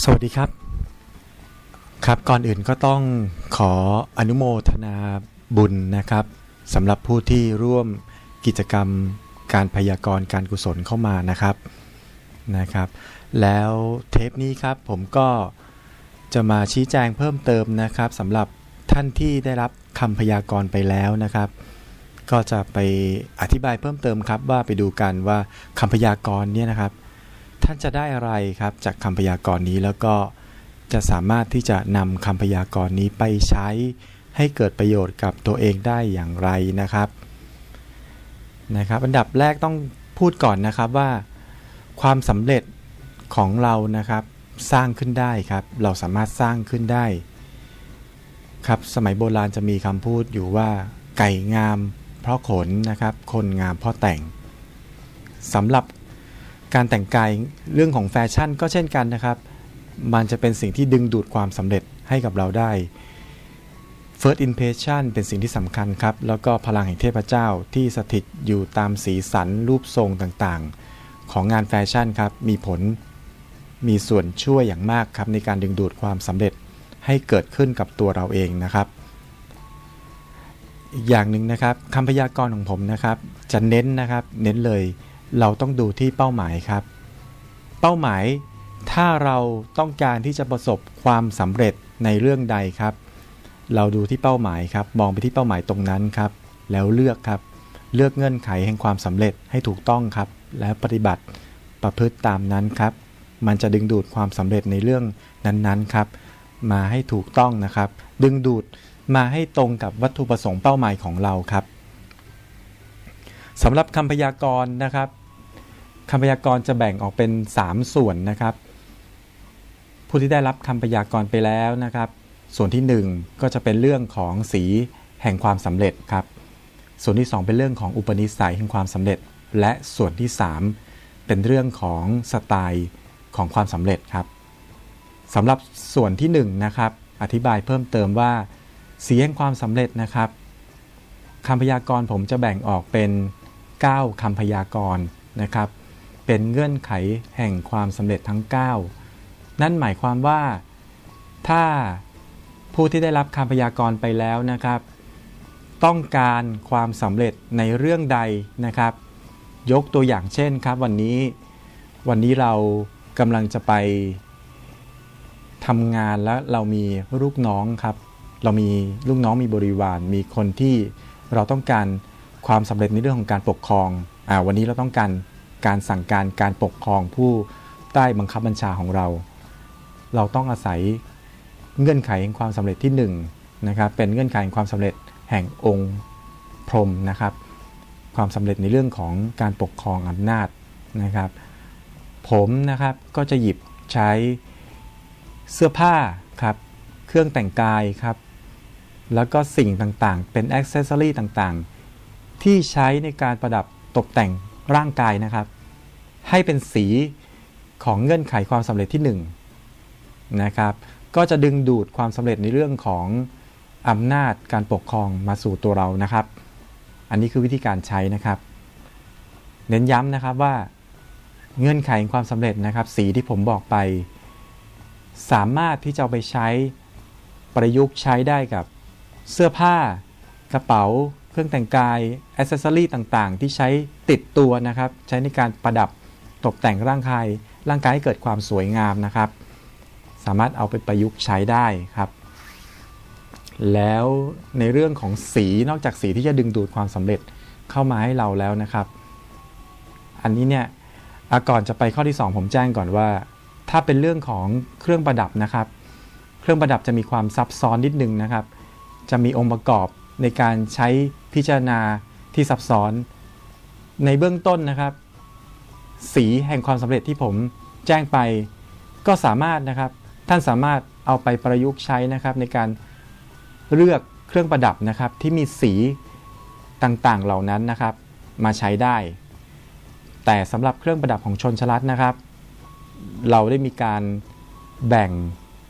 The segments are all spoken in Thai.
สวัสดีครับ ครับก่อนอื่นก็ต้องขออนุโมทนาบุญนะครับสำหรับผู้ที่ร่วมกิจกรรมการพยากรณ์การกุศลเข้ามานะครับนะครับ แล้วเทปนี้ครับผมก็จะมาชี้แจงเพิ่มเติมนะครับสำหรับท่านที่ได้รับคำพยากรณ์ไปแล้วนะครับ ก็จะไปอธิบายเพิ่มเติมครับว่าไปดูกันว่าคำพยากรณ์เนี่ยนะครับ ท่านจะได้อะไรครับจากคำพยากรณ์นี้แล้วก็จะสามารถที่จะนำคำพยากรณ์นี้ไปใช้ให้เกิดประโยชน์กับตัวเองได้อย่างไรนะครับนะครับ อันดับแรกต้องพูดก่อนนะครับว่า ความสำเร็จของเรานะครับสร้างขึ้นได้ครับ เราสามารถสร้างขึ้นได้ครับสมัยโบราณจะมีคำพูดอยู่ว่าไก่งามเพราะขนนะครับ คนงามเพราะแต่งสำหรับ การแต่งกายเรื่องของแฟชั่นก็เช่นกันนะครับ มันจะเป็นสิ่งที่ดึงดูดความสำเร็จให้กับเราได้ First impression เป็นสิ่งที่สำคัญครับ แล้วก็พลังแห่งเทพเจ้าที่สถิตอยู่ตามสีสันรูปทรงต่างๆ ของงานแฟชั่นครับ มีผล มีส่วนช่วยอย่างมากครับในการดึงดูดความสำเร็จให้เกิดขึ้นกับตัวเราเองนะครับ อีกอย่างหนึ่งนะครับคำพยากรณ์ของผมนะครับ จะเน้นนะครับ เน้นเลย เราต้องดูที่เป้าหมายครับ เป้าหมายถ้าเราต้องการที่จะประสบความสำเร็จในเรื่องใดครับ เราดูที่เป้าหมายครับ มองไปที่เป้าหมายตรงนั้นครับ แล้วเลือกครับ เลือกเงื่อนไขแห่งความสำเร็จให้ถูกต้องครับ แล้วปฏิบัติประพฤติตามนั้นครับ มันจะดึงดูดความสำเร็จในเรื่องนั้นๆครับ มาให้ถูกต้องนะครับ ดึงดูดมาให้ตรงกับวัตถุประสงค์เป้าหมายของเราครับสำหรับคำพยากรณ์นะครับ คำพยากรณ์จะแบ่งออกเป็น 3 ส่วนนะครับ ผู้ที่ได้รับคำพยากรณ์ไปแล้วนะครับ ส่วนที่ 1 ก็จะเป็นเรื่องของสีแห่งความสำเร็จครับ ส่วนที่ 2 เป็นเรื่องของอุปนิสัยแห่งความสำเร็จ และส่วนที่ 3 เป็นเรื่องของสไตล์ของความสำเร็จครับสำหรับส่วนที่1นะครับอธิบายเพิ่มเติมว่าสีแห่งความสำเร็จนะครับคำพยากรณ์ผมจะแบ่งออกเป็น 9คำพยากรณ์นะครับ เป็นเงื่อนไขแห่งความสำเร็จทั้ง 9 นั่นหมายความว่าถ้าผู้ที่ได้รับคำพยากรณ์ไปแล้วนะครับ ต้องการความสำเร็จในเรื่องใดนะครับ ยกตัวอย่างเช่นครับวันนี้ วันนี้เรากำลังจะไปทำงานแล้วเรามีลูกน้องครับ เรามีลูกน้องมีบริวาร มีคนที่เราต้องการความสำเร็จในเรื่องของการปกครองอ่าวันนี้เราต้องการ การสั่งการการปกครองผู้ใต้บังคับบัญชาของเรา เราต้องอาศัยเงื่อนไขแห่งความสำเร็จที่1นนะครับเป็นเงื่อนไขแห่งความสำเร็จแห่งองค์พรหมนะครับ ความสำเร็จในเรื่องของการปกครองอำนาจนะครับ ผมนะครับก็จะหยิบใช้เสื้อผ้าครับเครื่องแต่งกายครับ แล้วก็สิ่งต่างๆ เป็นอ็อกเซสซอรีต่างๆ ที่ใช้ในการประดับตกแต่ง ร่างกายนะครับ ให้เป็นสีของเงื่อนไขความสำเร็จที่1นนะครับ ก็จะดึงดูดความสำเร็จในเรื่องของอำนาจการปกครองมาสู่ตัวเรานะครับ อันนี้คือวิธีการใช้นะครับ เน้นย้ำนะครับว่าเงื่อนไขความสำเร็จนะครับ สีที่ผมบอกไป สามารถที่จะไปใช้ประยุกต์ใช้ได้กับเสื้อผ้ากระเป๋า เครื่องแต่งกายอ c เซสซอรีต่างๆ ที่ใช้ติดตัวนะครับ ใช้ในการประดับตกแต่งร่างกาย ร่างกายให้เกิดความสวยงามนะครับ สามารถเอาไปประยุกต์ใช้ได้ครับ แล้วในเรื่องของสีนอกจากสีที่จะดึงดูดความสำเร็จเข้ามาให้เราแล้วนะครับ อันนี้เนี่ยก่อนจะไปข้อที่ 2 ผมแจ้งก่อนว่า ถ้าเป็นเรื่องของเครื่องประดับนะครับ เครื่องประดับจะมีความซับซ้อนนิดนึงนะครับ จะมีองค์ประกอบในการใช้ พิจารณาที่ซับซ้อน ในเบื้องต้นนะครับ สีแห่งความสำเร็จที่ผมแจ้งไป ก็สามารถนะครับ ท่านสามารถเอาไปประยุกต์ใช้นะครับในการเลือกเครื่องประดับนะครับ ที่มีสีต่างๆเหล่านั้นนะครับ มาใช้ได้ แต่สำหรับเครื่องประดับของชนชลัดนะครับ เราได้มีการแบ่ง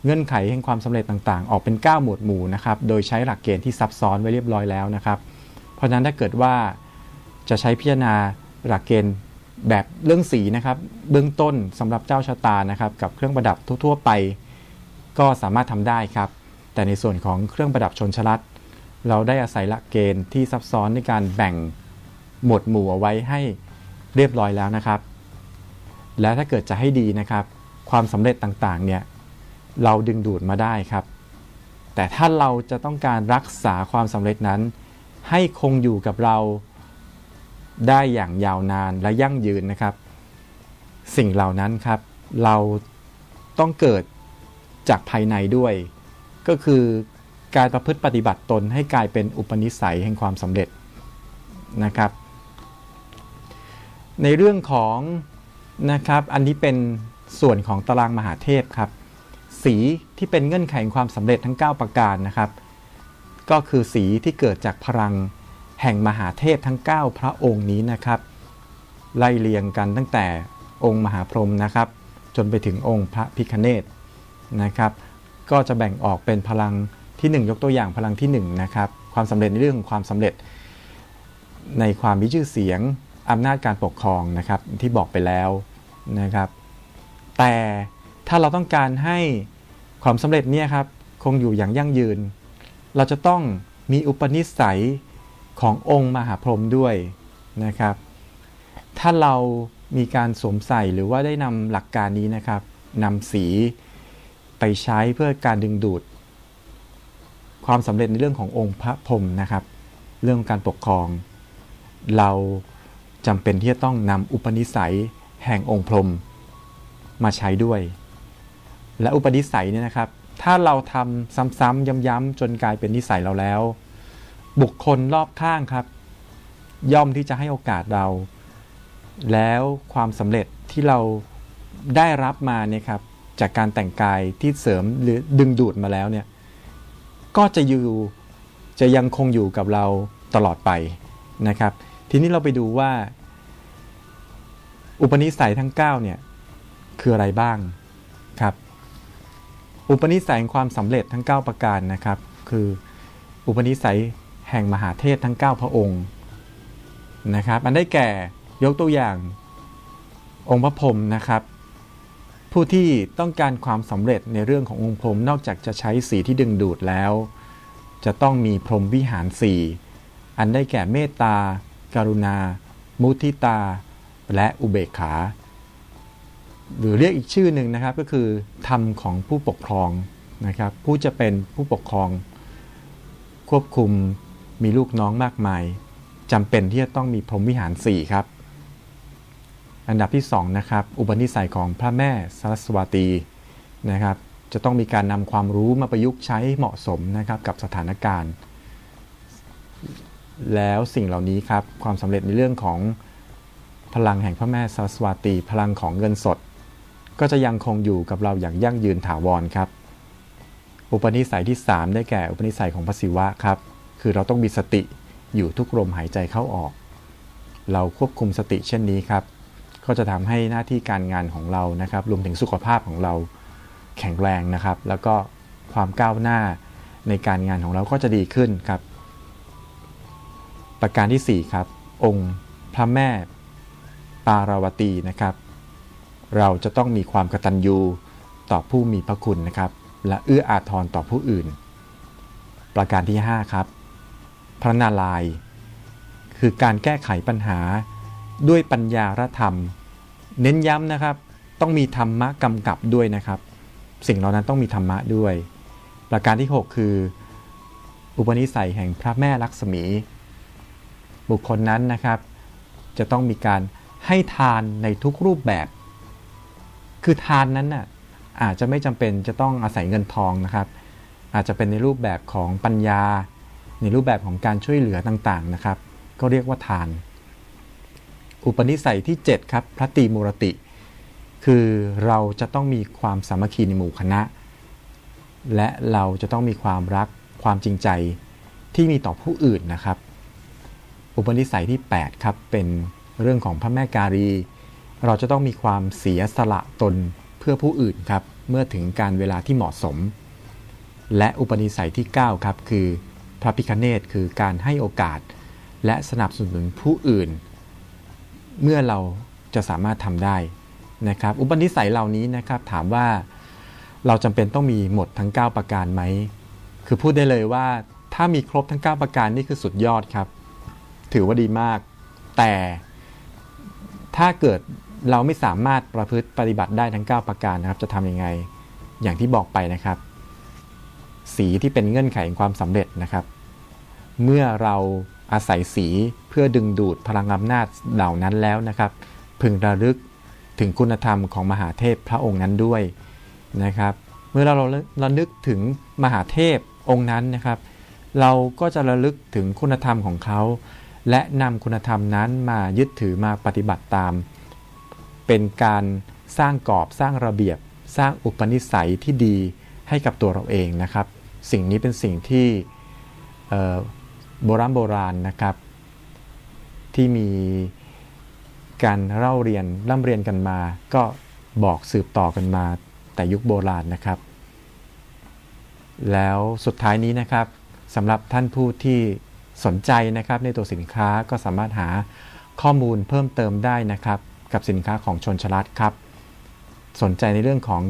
เงื่อนไขแห่งความสำเร็จต่างๆ ออกเป็น 9 หมวดหมู่นะครับ โดยใช้หลักเกณฑ์ที่ซับซ้อนไว้เรียบร้อยแล้วนะครับ ราะฉะนั้นถ้าเกิดว่าจะใช้พิจารณาหลักเกณฑ์แบบเรื่องสีนะครับ เบื้องต้นสำหรับเจ้าชะตานะครับ กับเครื่องประดับทั่ว ๆ ไป ก็สามารถทำได้ครับ แต่ในส่วนของเครื่องประดับชนชลัดเราได้อาศัยหลักเกณฑ์ที่ซับซ้อนในการแบ่งหมวดหมู่เอาไว้ให้เรียบร้อยแล้วนะครับ และถ้าเกิดจะให้ดีนะครับ ความสำเร็จต่างๆเนี่ยเราดึงดูดมาได้ครับ แต่ถ้าเราจะต้องการรักษาความสำเร็จนั้น ให้คงอยู่กับเราได้อย่างยาวนานและยั่งยืนนะครับ สิ่งเหล่านั้นครับ เราต้องเกิดจากภายในด้วย ก็คือการประพฤติปฏิบัติตนให้กลายเป็นอุปนิสัยแห่งความสำเร็จนะครับ ในเรื่องของนะครับอันนี้เป็นส่วนของตารางมหาเทพครับ สีที่เป็นเงื่อนไขความสำเร็จทั้ง 9 ประการนะครับ ก็คือสีที่เกิดจากพลังแห่งมหาเทพทั้ง 9 พระองค์นี้นะครับ ไล่เรียงกันตั้งแต่องค์มหาพรหมนะครับ จนไปถึงองค์พระพิคเนตนะครับ ก็จะแบ่งออกเป็นพลังที่ 1 ยกตัวอย่างพลังที่1นะครับความสำเร็จในเรื่องของความสำเร็จ ในความมีชื่อเสียงอำนาจการปกครองนะครับที่บอกไปแล้วนะครับ แต่ถ้าเราต้องการให้ความสำเร็จเนี่ยครับคงอยู่อย่างยั่งยืน เราจะต้องมีอุปนิสัยขององค์มหาพรหมด้วยนะครับ ถ้าเรามีการสวมใส่หรือว่าได้นำหลักการนี้นะครับนำสีไปใช้เพื่อการดึงดูด ความสำเร็จในเรื่องขององค์พระพรหมนะครับ เรื่องการปกครอง เราจำเป็นที่จะต้องนำอุปนิสัยแห่งองค์พรหมมาใช้ด้วย และอุปนิสัยเนี่ยนะครับ ถ้าเราทำซ้ำๆย้ำๆจนกลายเป็นนิสัยเราแล้ว บุคคลรอบข้างครับ ย่อมที่จะให้โอกาสเรา แล้วความสำเร็จที่เราได้รับมาเนี่ยครับ จากการแต่งกายที่เสริมหรือดึงดูดมาแล้วเนี่ย ก็จะอยู่จะยังคงอยู่กับเราตลอดไปนะครับ ทีนี้เราไปดูว่า อุปนิสัยทั้ง 9 เนี่ย คืออะไรบ้างครับ อุปนิสัยความสำเร็จทั้ง 9 ประการนะครับ คืออุปนิสัยแห่งมหาเทพทั้ง 9 พระองค์นะครับอันได้แก่ยกตัวอย่างองค์พระพรหมนะครับ ผู้ที่ต้องการความสำเร็จในเรื่องขององค์พรหมนอกจากจะใช้สีที่ดึงดูดแล้ว จะต้องมีพรหมวิหารสี่อันได้แก่เมตตาการุณา มุทิตา และอุเบกขา หรือเรียกอีกชื่อหนึ่งนะครับก็คือธรรมของผู้ปกครองนะครับ ผู้จะเป็นผู้ปกครอง ควบคุมมีลูกน้องมากมายจำเป็นที่จะต้องมีพรหมวิหาร 4 ครับ อันดับที่ 2 นะครับ อุปนิสัยของพระแม่สรสวตีนะครับ จะต้องมีการนำความรู้มาประยุกต์ใช้เหมาะสมนะครับกับสถานการณ์ แล้วสิ่งเหล่านี้ครับ ความสำเร็จในเรื่องของพลังแห่งพระแม่สรสวตี พลังของเงินสด ก็จะยังคงอยู่กับเราอย่างยั่งยืนถาวรครับ อุปนิสัยที่ 3 ได้แก่อุปนิสัยของพระศิวะครับ คือเราต้องมีสติอยู่ทุกลมหายใจเข้าออก เราควบคุมสติเช่นนี้ครับ ก็จะทำให้หน้าที่การงานของเรานะครับ รวมถึงสุขภาพของเราแข็งแรงนะครับ แล้วก็ความก้าวหน้าในการงานของเราก็จะดีขึ้นครับ ประการที่ 4 ครับ องค์พระแม่ปาราวตีนะครับ เราจะต้องมีความกตัญญูต่อผู้มีพระคุณนะครับ และเอื้ออาทรต่อผู้อื่น ประการที่ 5 ครับ พระนารายณ์คือการแก้ไขปัญหาด้วยปัญญารธรรม เน้นย้ำนะครับ ต้องมีธรรมะกำกับด้วยนะครับ สิ่งเหล่านั้นต้องมีธรรมะด้วย ประการที่ 6 คือ อุปนิสัยแห่งพระแม่ลักษมี บุคคลนั้นนะครับ จะต้องมีการให้ทานในทุกรูปแบบ คือทานนั้นน่ะอาจจะไม่จำเป็นจะต้องอาศัยเงินทองนะครับ อาจจะเป็นในรูปแบบของปัญญา ในรูปแบบของการช่วยเหลือต่างๆนะครับ ก็เรียกว่าทาน อุปนิสัยที่ 7 ครับพระตีมูรติ คือเราจะต้องมีความสามัคคีในหมู่คณะ และเราจะต้องมีความรักความจริงใจที่มีต่อผู้อื่นนะครับ อุปนิสัยที่ 8 ครับเป็นเรื่องของพระแม่การี เราจะต้องมีความเสียสละตนเพื่อผู้อื่นครับ เมื่อถึงการเวลาที่เหมาะสม และอุปนิสัยที่ 9 ครับ คือพระพิคเนตคือการให้โอกาส และสนับสนุนผู้อื่น เมื่อเราจะสามารถทำได้นะครับ อุปนิสัยเหล่านี้นะครับ ถามว่าเราจำเป็นต้องมีหมดทั้ง 9 ประการไหม คือพูดได้เลยว่าถ้ามีครบทั้ง 9 ประการนี่คือสุดยอดครับ ถือว่าดีมาก แต่ถ้าเกิด เราไม่สามารถประพฤติปฏิบัติได้ทั้ง 9 ประการนะครับ จะทำยังไงอย่างที่บอกไปนะครับ สีที่เป็นเงื่อนไขของความสำเร็จนะครับ เมื่อเราอาศัยสีเพื่อดึงดูดพลังอำนาจเหล่านั้นแล้วนะครับ พึงระลึกถึงคุณธรรมของมหาเทพพระองค์นั้นด้วยนะครับ เมื่อเราระลึกถึงมหาเทพองค์นั้นนะครับ เราก็จะระลึกถึงคุณธรรมของเขา และนำคุณธรรมนั้นมายึดถือมาปฏิบัติตาม เป็นการสร้างกรอบสร้างระเบียบ สร้างอุปนิสัยที่ดีให้กับตัวเราเองนะครับ สิ่งนี้เป็นสิ่งที่โบราณโบราณนะครับ ที่มีการเล่าเรียนร่ำเรียนกันมา ก็บอกสืบต่อกันมาแต่ยุคโบราณนะครับ แล้วสุดท้ายนี้นะครับสำหรับท่านผู้ที่สนใจนะครับในตัวสินค้าก็สามารถหาข้อมูลเพิ่มเติมได้นะครับ กับสินค้าของชนชลัดครับ สนใจในเรื่องของ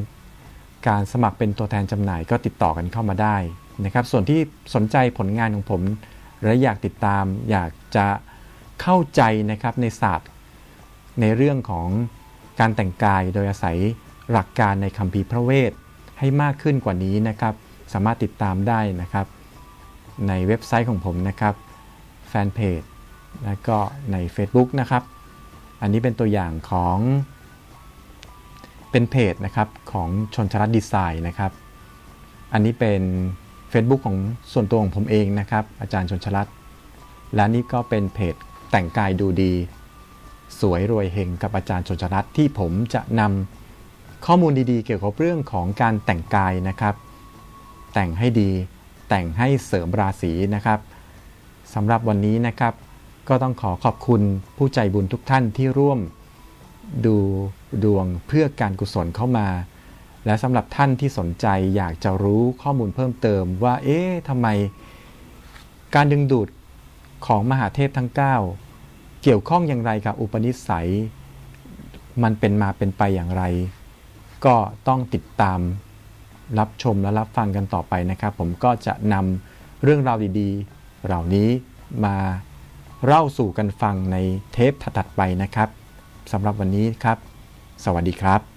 การสมัครเป็นตัวแทนจำหน่ายก็ติดต่อกันเข้ามาได้นะครับ ส่วนที่สนใจผลงานของผม และอยากติดตามอยากจะเข้าใจนะครับในศาสตร์ ในเรื่องของการแต่งกายโดยอาศัยหลักการในคัมภีร์พระเวทให้มากขึ้นกว่านี้นะครับ สามารถติดตามได้นะครับ ในเว็บไซต์ของผมนะครับแฟนเพจและก็ใน Facebook นะครับ อันนี้เป็นตัวอย่างของเป็นเพจนะครับของชนชรัตดีไซน์นะครับ อันนี้เป็น Facebook ของส่วนตัวของผมเองนะครับ อาจารย์ชนชรัตและนี่ก็เป็นเพจแต่งกายดูดี สวยรวยเฮงกับอาจารย์ชนชรัตที่ผมจะนำข้อมูลดีๆ เกี่ยวกับเรื่องของการแต่งกายนะครับ แต่งให้ดีแต่งให้เสริมราศีนะครับสำหรับวันนี้นะครับ ก็ต้องขอขอบคุณผู้ใจบุญทุกท่านที่ร่วมดูดวงเพื่อการกุศลเข้ามา และสำหรับท่านที่สนใจอยากจะรู้ข้อมูลเพิ่มเติมว่า เอ๊ะทำไม การดึงดูดของมหาเทพทั้ง 9 เกี่ยวข้องอย่างไรกับอุปนิสัย มันเป็นมาเป็นไปอย่างไร ก็ต้องติดตามรับชมและรับฟังกันต่อไปนะครับ ผมก็จะนำเรื่องราวดีๆ เหล่านี้มา เล่าสู่กันฟังในเทปถัดไปนะครับสำหรับวันนี้ครับ สวัสดีครับ